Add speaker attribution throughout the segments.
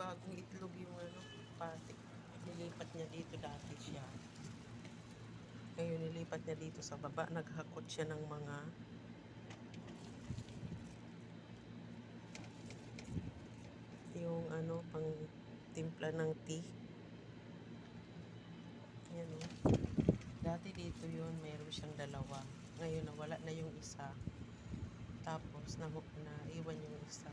Speaker 1: bagong itlog yung ano, pati. Nilipat niya dito dati siya. Ngayon nilipat niya dito sa baba. Naghakot siya ng mga yung ano, pang timpla ng tea. Yan o. Dati dito yun, mayroon siyang dalawa. Ngayon nawala na yung isa. Tapos na, na iwan yung isa.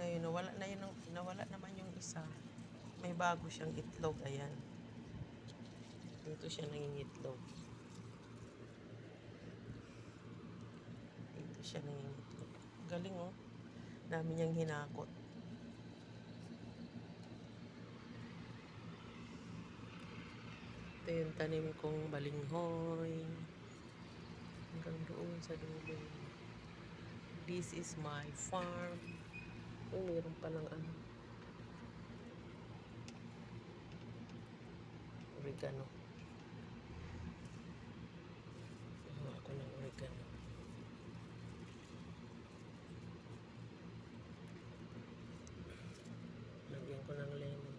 Speaker 1: Ngayon nawala na yun, nawala naman yung isa. May bago siyang itlog, ayan. Dito siya nangingitlog. Dito siya nangingitlog. Galing oh. Dami niyang hinakot. Ito yung tanim kong balinghoy. Hanggang doon sa dulo. This is my farm. Oh, mayroon palang ano. Oregano. Gumawa ako ng oregano. Lagyan ko ng lemon.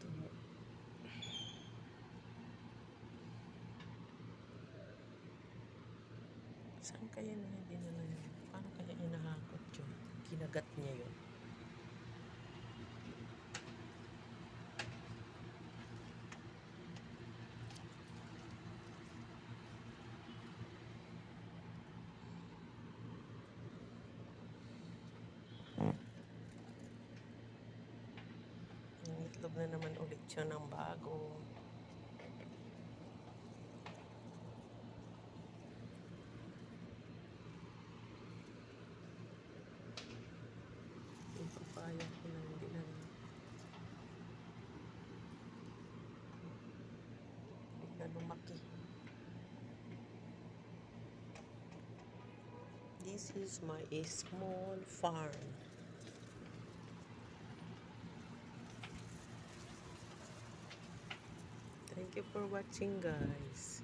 Speaker 1: Ito. Saan kaya na na yun? Paano kaya inahakot yun? Kinagat niya yun. Itlog na naman ulit siya ng bago. This is my small farm. Thank you for watching guys.